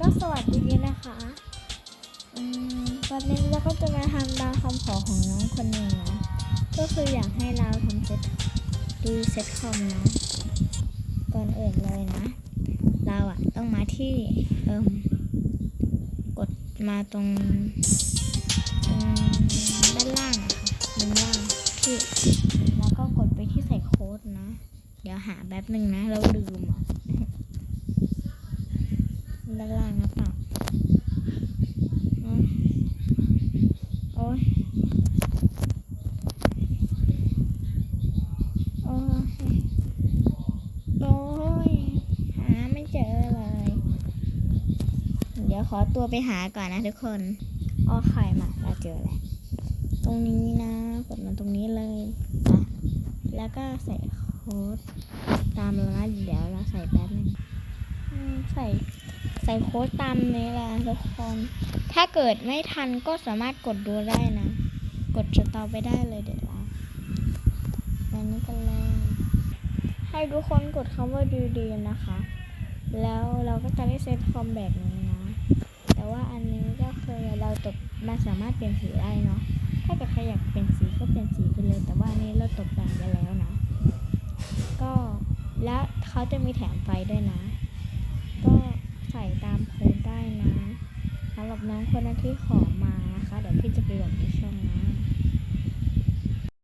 ก็สวัสดีนะคะอืมวันนี้เราก็จะมาทำตามคำขอของน้องคนหนึ่งนะ ก็คืออยากให้เราทำเซตดีเซตคอมนะก่อนอื่นเลยนะ เราอะต้องมาที่เอิมกดมาตรงตรงด้านล่างอะค่ะมุมล่างที่แล้วก็กดไปที่ใส่โค้ดนะ เดี๋ยวหาแป๊บหนึ่งนะ เราลืมอะ ด้านล่างนะเปล่าโอ้ยโอ้ยโอ้ยหาไม่เจอเลย เดี๋ยวขอตัวไปหาก่อนนะทุกคนอ้อไข่มาเราเจอแล้วตรงนี้นะกดมาตรงนี้เลยนะแล้วก็ใส่โค้ดตามเรานะเดี๋ยวเราใส่แป๊บนึงใส่ ใส่โค้ดตามนี้แหละทุกคน ถ้าเกิดไม่ทันก็สามารถกดดูได้นะ กดสตอไปได้เลยเดี๋ยวเราอันนี้กันเลย ให้ทุกคนกดคำว่าดูดีนะคะ แล้วเราก็จะได้เซตคอมแบบนี้นะ แต่ว่าอันนี้ก็คือเราตกมันสามารถเปลี่ยนสีได้เนาะ ถ้าเกิดใครอยากเปลี่ยนสีก็เปลี่ยนสีไปเลย แต่ว่าอันนี้เราตกแต่งไปแล้วนะ ก็และเขาจะมีแถมไฟด้วยนะ ก็ใส่ตามโค้ับน้องคนนั้นที่ขอมา